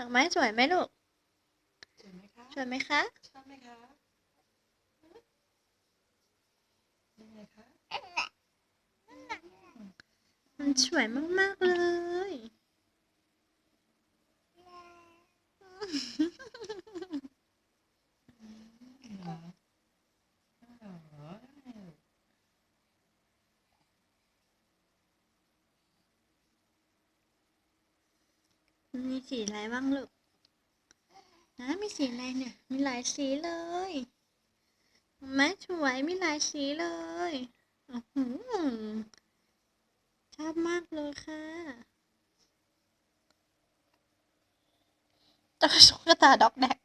ดอกไม้สวยไหมลูก สวยไหมคะสวยไหมคะ ชอบไหมคะยังไงคะมันสวยมากๆเลยเหรอเหรอ มีสีอะไรบ้างลูกนะมีสีอะไรเนี่ย มีหลายสีเลยเห็นไหมสวยมีหลายสีเลยอชอบมากเลยค่ะตุ๊กตาด็อกแดก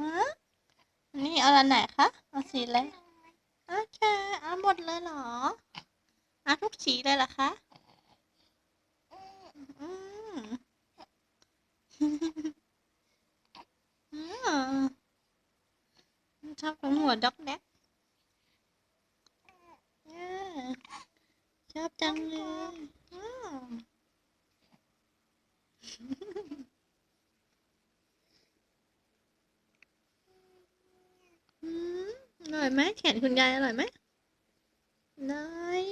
ฮะนี่เอาอันไหนคะ เอาสีอะไรโอเคเอาหมดเลยเหรอเอาทุกสีเลยเหรอคะ อืมอืม ชอบของหัวด็อกแดกชอบจังเลยอ้าวอืมอร่อยไหมแขนคุณยายอร่อยไหมอร่อย